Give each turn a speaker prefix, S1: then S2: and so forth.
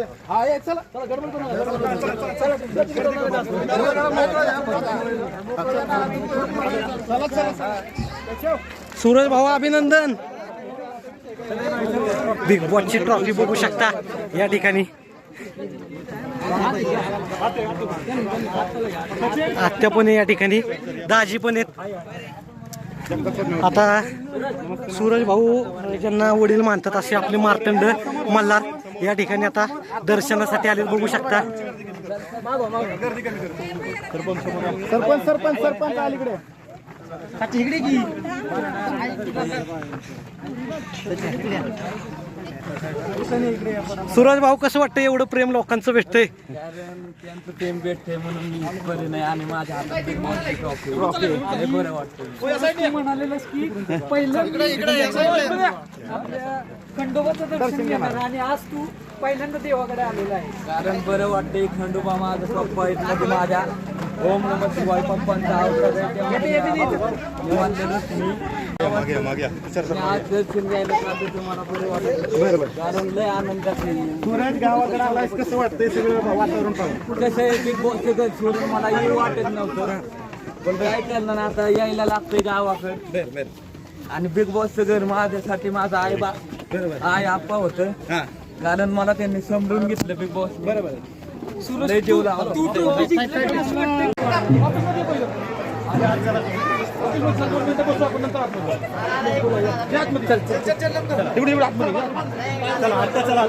S1: हा चला चला गडबड करू चला, चला,
S2: सूरज भाऊ अभिनंदन. बिग बॉसची ट्रॉफी बघू शकता या ठिकाणी. आत्या पण आहे या ठिकाणी. दाजी पण आहेत. आता सूरज भाऊ ज्यांना वडील मानतात असे आपले मार्तंड मल्हार. या ठिकाणी आता दर्शनासाठी आले बघू शकता.
S1: सरपंच सरपंच सरपंच अलीकडे इकडे. की?
S2: सूरज भाऊ कसं वाटतं एवढं प्रेम लोकांचं भेटतंय?
S3: कारण त्यांचं प्रेम भेटते म्हणून मी बरे नाही आणि माझ्या हातात बरं वाटतं
S4: म्हणालेलंस की पहिलं आपल्या खंडोबाचं दर्शन घेणार आणि आज तू पहिल्यांदा देवाकडे आलेला आहे.
S3: कारण बरं वाटते खंडोबा माझा पप्पा माझ्या ओम नम शिवाय पप्पांचा आज दर्शन घ्यायला जातो तुम्हाला बरं वाटतं. कारण लय आनंदात आहे.
S1: सूरज गावाकडे आलायस कसं वाटतंय सगळं वातावरण पाहून?
S3: कसं आहे बिग बॉसचं घर सोडून मला येऊ वाटत नव्हतं. पण काय केलं ना आता यायला लागतंय गावाकडे. आणि बिग बॉसचं घर माझ्यासाठी माझा आई बा आई आप्पा होतं. कारण मला त्यांनी समजून घेतलं बिग बॉस बरोबर
S1: तेवढी एवढं आतमध्ये. चला आता चला.